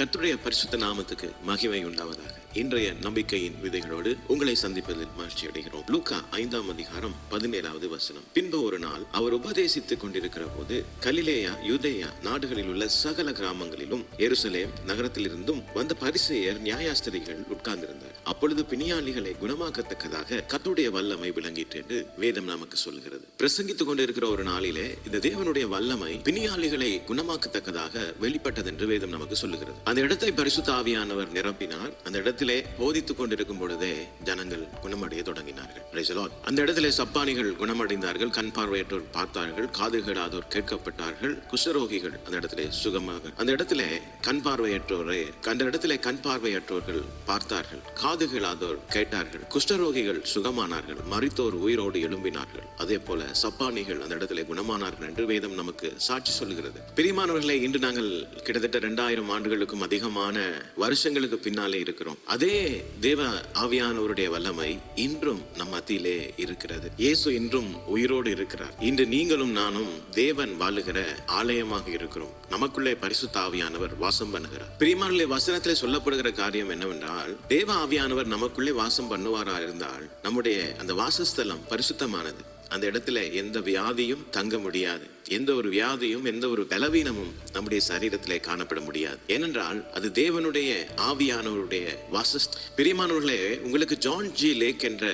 கத்துடைய பரிசுத்த நாமத்துக்கு மகிமை உண்டாவதாக. இன்றைய நம்பிக்கையின் விதைகளோடு உங்களை சந்திப்பதில் மகிழ்ச்சி அடைகிறோம். லூக்கா ஐந்தாம் அதிகாரம் பதினேழாவது வசனம். பின்பு ஒரு நாள் அவர் உபதேசித்துக் கொண்டிருக்கிற போது கலிலேயா யுதேயா நாடுகளில் உள்ள சகல கிராமங்களிலும் எருசலேம் நகரத்திலிருந்தும் வந்த பரிசெயர் நியாயாஸ்திரிகள் உட்கார்ந்திருந்தார். அப்பொழுது பிணியாளிகளை குணமாக்கத்தக்கதாக கத்துடைய வல்லமை விளங்கிட்டு என்று வேதம் நமக்கு சொல்கிறது பிரசங்கித்துக் கொண்டிருக்கிற ஒரு நாளிலே இந்த தேவனுடைய வல்லமை பிணியாளிகளை குணமாக்கத்தக்கதாக வெளிப்பட்டது என்று வேதம் நமக்கு சொல்லுகிறது. அந்த இடத்தை பரிசுத்த ஆவியானவர் நிரப்பினார். அந்த இடத்திலே போதித்துக் கொண்டிருக்கும் பொழுதே ஜனங்கள் குணமடைய தொடங்கினார்கள். அந்த இடத்திலே சப்பானிகள் குணமடைந்தார்கள். கண் பார்வையற்றோர் பார்த்தார்கள். காது கேளாதோர் கேட்கப்பட்டார்கள். குஷ்டரோகிகள் அந்த இடத்திலே சுகமாக அந்த இடத்திலே கண் பார்வையற்றோரை அந்த இடத்திலே கண் பார்வையற்றோர்கள் பார்த்தார்கள். காது கேளாதோர் கேட்டார்கள். குஷ்டரோகிகள் சுகமானார்கள். மறித்தோர் உயிரோடு எழும்பினார்கள். அதே போல சப்பானிகள் அந்த இடத்திலே குணமானார்கள் என்று வேதம் நமக்கு சாட்சி சொல்கிறது பிரிமானவர்களை இன்று நாங்கள் கிட்டத்தட்ட இரண்டாயிரம் ஆண்டுகளுக்கும் அதிகமான வருஷங்களுக்கு பின்னாலே இருக்கிறோம். அதே தேவ ஆவியானவருடைய வல்லமை இன்றும் நம் மத்தியிலே இருக்கிறது. இயேசு இன்றும் உயிரோடு இருக்கிறார். இன்று நீங்களும் நானும் தேவன் வாழுகிற ஆலயமாக இருக்கிறோம். நமக்குள்ளே பரிசுத்த ஆவியானவர் வாசம் பண்ணுகிறார். பிரியமான வசனத்திலே சொல்லப்படுகிற காரியம் என்னவென்றால் தேவ ஆவியானவர் நமக்குள்ளே வாசம் பண்ணுவாரா இருந்தால் நம்முடைய அந்த வாசஸ்தலம் பரிசுத்தமானது. அந்த இடத்துல எந்த வியாதியும் தங்க முடியாது. எந்த ஒரு வியாதியும் எந்த ஒரு பலவீனமும் நம்முடைய சரீரத்திலே காணப்பட முடியாது. ஏனென்றால் அது தேவனுடைய ஆவியானவருடைய வாசஸ்த பிரியமானவர்களே உங்களுக்கு ஜான் ஜி லேக் என்ற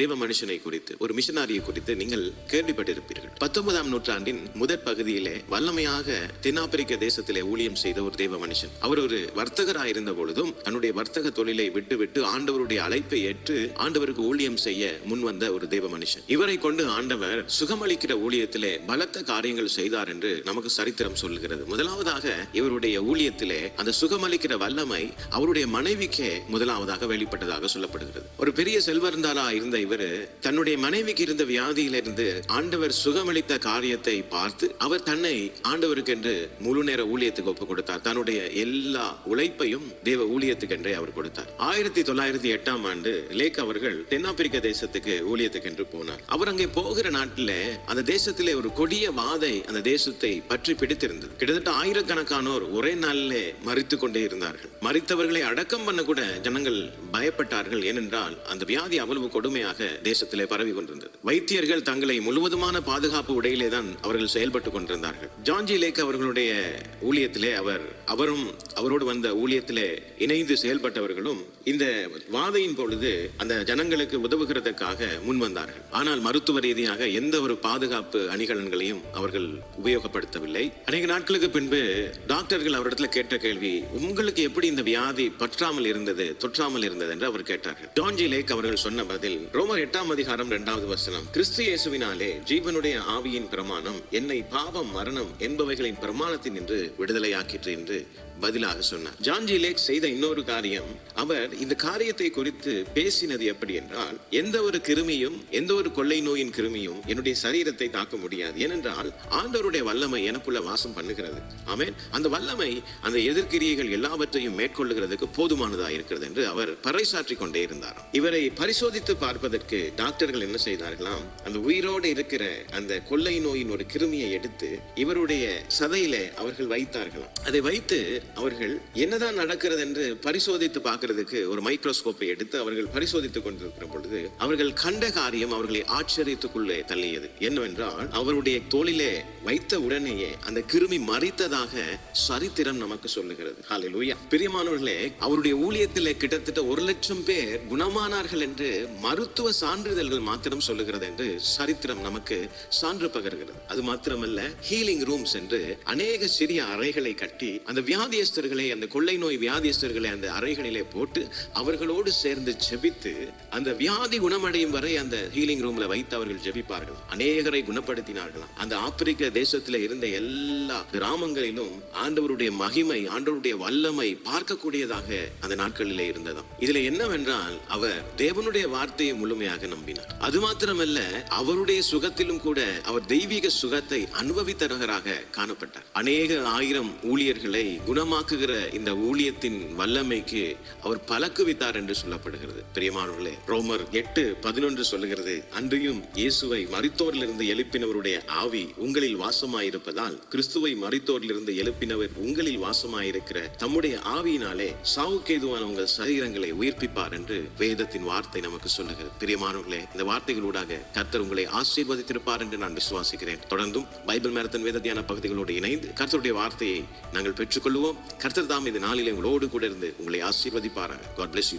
தேவ மனுஷனை குறித்து ஒரு மிஷனாரியை குறித்து நீங்கள் கேள்விப்பட்டிருப்பீர்கள். பத்தொன்பதாம் நூற்றாண்டின் முதற் பகுதியிலே வல்லமையாக தென்னாப்பிரிக்க தேசத்திலே ஊழியம் செய்த ஒரு தேவ மனுஷன் அவர் ஒரு வர்த்தகராக இருந்த பொழுதும் தன்னுடைய வர்த்தக தொழிலை விட்டுவிட்டு ஆண்டவருடைய அழைப்பை ஏற்று ஆண்டவருக்கு ஊழியம் செய்ய முன் வந்த ஒரு தேவ மனுஷன் இவரை கொண்டு ஆண்டவர் சுகமளிக்கிற ஊழியத்திலே பலத்த காரியங்கள் செய்தார் என்று நமக்கு சரித்திரம் சொல்லுகிறது. முதலாவதாக இவருடைய ஊழியத்திலே அந்த சுகமளிக்கிற வல்லமை அவருடைய மனைவிக்கே முதலாவதாக வெளிப்பட்டதாக சொல்லப்படுகிறது. ஒரு பெரிய செல்வந்தாரா இருந்த இவர் தன்னுடைய மனைவிக்கு இருந்த வியாதியிலிருந்து ஆண்டவர் சுகமளித்த காரியத்தை பார்த்து அவர் தன்னை ஆண்டவருக்கு என்று முழு நேர ஊழியத்துக்கு ஒப்பு கொடுத்தார். தன்னுடைய எல்லா உழைப்பையும் தேவ ஊழியத்துக்கு என்றே அவர் கொடுத்தார். ஆயிரத்தி தொள்ளாயிரத்தி எட்டாம் ஆண்டு லேக் அவர்கள் தென்னாப்பிரிக்க தேசத்துக்கு ஊழியத்துக்கு என்று போனார். அவர் அங்கே போகிற நாட்டில் அந்த தேசத்திலே ஒரு கொடிய வாதை அந்த தேசத்தை பற்றி பிடித்திருந்தது. கிட்டத்தட்ட ஆயிரக்கணக்கானோர் ஒரே நாளிலே மறித்து கொண்டே இருந்தார்கள். மறித்தவர்களை அடக்கம் பண்ண கூட ஜனங்கள் பயப்பட்டார்கள். ஏனென்றால் அந்த வியாதி அவ்வளவு கொடுமையாக தேசத்திலே பரவி கொண்டிருந்தது. வைத்தியர்கள் தங்களை முழுவதுமான பாதுகாப்பு உடையிலே தான் அவர்கள் செயல்பட்டு கொண்டிருந்தார்கள். ஜான்ஜி லேக் அவர்களுடைய ஊழியத்திலே அவர் அவரும் அவரோடு வந்த ஊழியத்திலே இணைந்து செயல்பட்டவர்களும் இந்த வாதையின் பொழுது அந்த ஜனங்களுக்கு உதவுகிறதற்காக முன் வந்தார்கள். ஆனால் மருத்துவ ரீதியாக எந்த ஒரு பாதுகாப்பு அணிகலன்களையும் அவர்கள் உபயோகப்படுத்தவில்லை. அநேக நாட்களுக்கு பின்பு டாக்டர்கள் அவரிடத்துல கேட்ட கேள்வி உங்களுக்கு எப்படி இந்த வியாதி பற்றாமல் இருந்தது தொற்றாமல் இருந்தது? என்று அவர் கேட்டார்கள். ஜான்ஜி லேக் அவர்கள் சொன்ன பதில் ரோமர் எட்டாம் அதிகாரம் இரண்டாவது வசனம். கிறிஸ்து இயேசுவினாலே ஜீவனுடைய ஆவியின் பிரமாணம் என்னை பாவம் மரணம் என்பவைகளின் பிரமாணத்தின் என்று விடுதலையாக்கிற்று என்று பதிலாக சொன்னார். ஜான்ஜி லேக் செய்த இன்னொரு காரியம் அவர் இந்த காரியத்தை குறித்து பேசினது எப்படி என்றால் எந்த ஒரு கிருமியும் எந்த ஒரு கொள்ளை நோயின் கிருமியும் என்னுடைய சரீரத்தை தாக்க முடியாது. ஏனென்றால் ஆண்டவருடைய வல்லமை எனக்குள்ள வாசம் பண்ணுகிறது. ஆமென். அந்த வல்லமை அந்த எதிர்கிரியைகள் எல்லாவற்றையும் மேற்கொள்ளுகிறதுக்கு போதுமானதாக இருக்கிறது என்று அவர் பறைசாற்றி கொண்டே இருந்தார் இவரை பரிசோதித்து பார்ப்பது அதற்கு டாக்டர்கள் என்ன செய்தார்களாம் அந்த உயிரோடு இருக்கிற அந்த கொள்ளை நோயின் ஒரு கிருமியை எடுத்து இவருடைய சதையில அவர்கள் வைத்தார்களாம். அதை வைத்து அவர்கள் என்னதான் நடக்கிறது என்று பரிசோதித்து பார்க்கறதுக்கு ஒரு மைக்ரோஸ்கோப்பை எடுத்து அவர்கள் பரிசோதித்துக் கொண்டிருக்கிற பொழுது அவர்கள் கண்ட காரியம் அவர்களை ஆச்சரியத்துக்குள்ளே தள்ளியது. என்னவென்றால் அவருடைய தோளிலே வைத்த உடனேயே அந்த கிருமி மறித்ததாக சரித்திரம் நமக்கு சொல்லுகிறது. ஹalleluya. பிரியமானவர்களே அவருடைய ஊழியத்திலே கிட்டத்தட்ட ஒரு லட்சம் பேர் குணமானார்கள் என்று மருத்துவ சான்றிதழ்கள் மாத்திரம் சொல்லுகிறது என்று சரித்திரம் நமக்கு சான்று பகர்கிறது. அது மாத்திரமல்ல ஹீலிங் ரூம்ஸ் என்று அநேக சிறிய அறைகளை கட்டி அந்த வியாதியஸ்தர்களை அந்த கொள்ளை நோய் வியாதியஸ்தர்களை அந்த அறைகளிலே போட்டு அவர்களோடு சேர்ந்து ஜெபித்து அந்த வியாதி குணமடையும் வரை அந்த ஹீலிங் ரூம்ல வைத்து அவர்கள் ஜெபிப்பார்கள். அநேகரை குணப்படுத்தினார்களாம். அந்த ஆப்பிரிக்க தேசத்தில் இருந்த எல்லா கிராமங்களிலும் ஆண்டவருடைய மகிமை ஆண்டவருடைய வல்லமை பார்க்கக்கூடியதாக அந்த நாட்களிலே இருந்ததாம். இதுல என்னவென்றால் அவர் தேவனுடைய வார்த்தையை முழுமையாக நம்பினார். அது மாத்திரமல்ல அவருடைய சுகத்திலும் கூட அவர் தெய்வீக சுகத்தை அனுபவித்தவராக காணப்பட்டார். அநேக ஆயிரம் ஊழியர்களை குணமாக்குகிற இந்த ஊழியத்தின் வல்லமைக்கு அவர் பழக்குவித்தார் என்று சொல்லப்படுகிறது. பிரியமானவர்களே ரோமர் எட்டு பதினொன்று சொல்லுகிறது அன்றையும் இயேசுவை மறித்தோரிலிருந்து எழுப்பினவருடைய ஆவி உங்களில் வாசமாயிருப்பதால் கிறிஸ்துவை மறித்தோரிலிருந்து எழுப்பினவர் உங்களில் வாசமாயிருக்கிற தம்முடைய ஆவியினாலே சாவுக்கேதுவான உங்கள் சரீரங்களை உயிர்ப்பிப்பார் என்று வேதத்தின் வார்த்தை நமக்கு சொல்லுகிறது. பிரியமானவர்களே இந்த வார்த்தைகளூடாக கர்த்தர் உங்களை ஆசீர்வதித்திருப்பார் என்று நான் விசுவாசிக்கிறேன். தொடர்ந்தும் பைபிள் மேரத்தன் வேதத்தியான பகுதிகளோடு இணைந்து கர்த்தருடைய வார்த்தையை நாங்கள் பெற்றுக்கொள்வோம். கர்த்தர் தாம் இந்த நாளிலே உங்களோடு கூட இருந்து உங்களை ஆசீர்வதிப்பாராக. God bless you